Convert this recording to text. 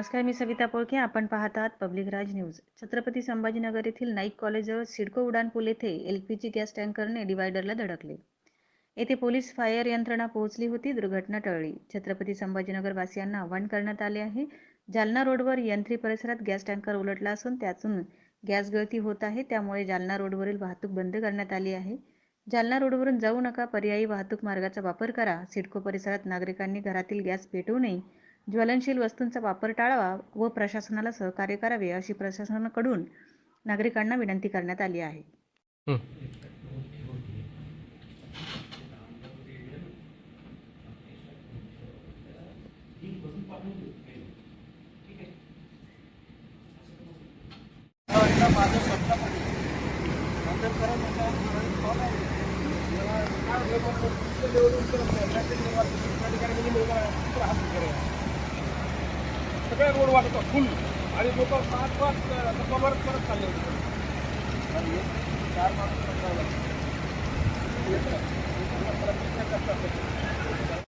नमस्कार मी सविता पोळके. आपण पाहत आहात पब्लिक राज न्यूज. छत्रपती संभाजीनगर येथील नाईक कॉलेजजवळ सिडको उडान पूल येथे एल पी जी गॅस टँकरने डिवायडरला धडकले. येथे पोलीस फायर यंत्रणा पोहोचली होती दुर्घटना टळली. छत्रपती संभाजीनगर वासियांना आवाहन करण्यात आले आहे. जालना रोडवर यंत्री परिसरात गॅस टँकर उलटला असून त्यातून गॅस गळती होत आहे. त्यामुळे जालना रोडवरील वाहतूक बंद करण्यात आली आहे. जालना रोडवरून जाऊ नका पर्यायी वाहतूक मार्गाचा वापर करा. सिडको परिसरात नागरिकांनी घरातील गॅस पेटवू नये. ज्वलनशील वस्तूंचा वापर टाळावा व प्रशासनाला सहकार्य करावे अशी प्रशासनाकडून नागरिकांना विनंती करण्यात आली आहे. सगळ्या रोड वाटत फुल आणि लोक पाच पाच टप्पावर परत चालले होते. आणि एक चार माणसं